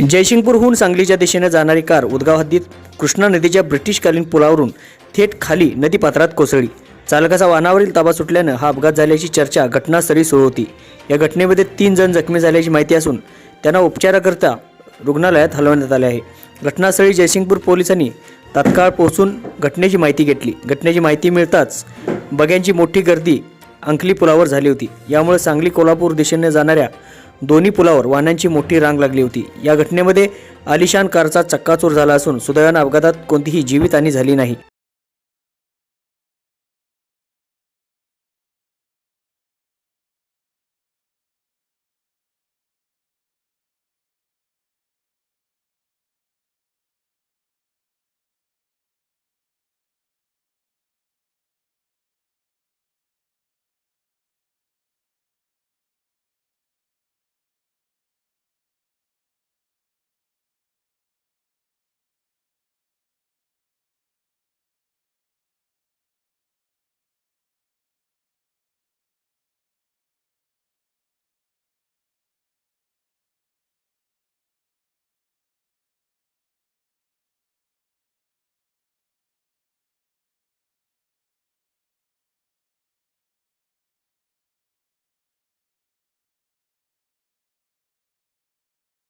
जयसिंगपूरहून सांगलीच्या दिशेने जाणारी कार उदगाव हद्दीत कृष्णा नदीच्या ब्रिटिशकालीन पुलावरून थेट खाली नदीपात्रात कोसळली. चालकाचा वाहनावरील ताबा सुटल्यानं हा अपघात झाल्याची चर्चा घटनास्थळी सुरू होती. या घटनेमध्ये तीन जण जखमी झाल्याची माहिती असून त्यांना उपचाराकरता रुग्णालयात हलवण्यात आले आहे. घटनास्थळी जयसिंगपूर पोलिसांनी तात्काळ पोहोचून घटनेची माहिती घेतली. घटनेची माहिती मिळताच बग्यांची मोठी गर्दी अंकली पुलावर झाली होती. यामुळे सांगली कोल्हापूर दिशेने जाणाऱ्या दोन्ही पुलावर वाहनांची मोठी रांग लागली होती. या घटनेमध्ये आलिशान कारचा चक्काचूर झाला असून सुदैवानं अपघातात कोणतीही जीवितहानी झाली नाही.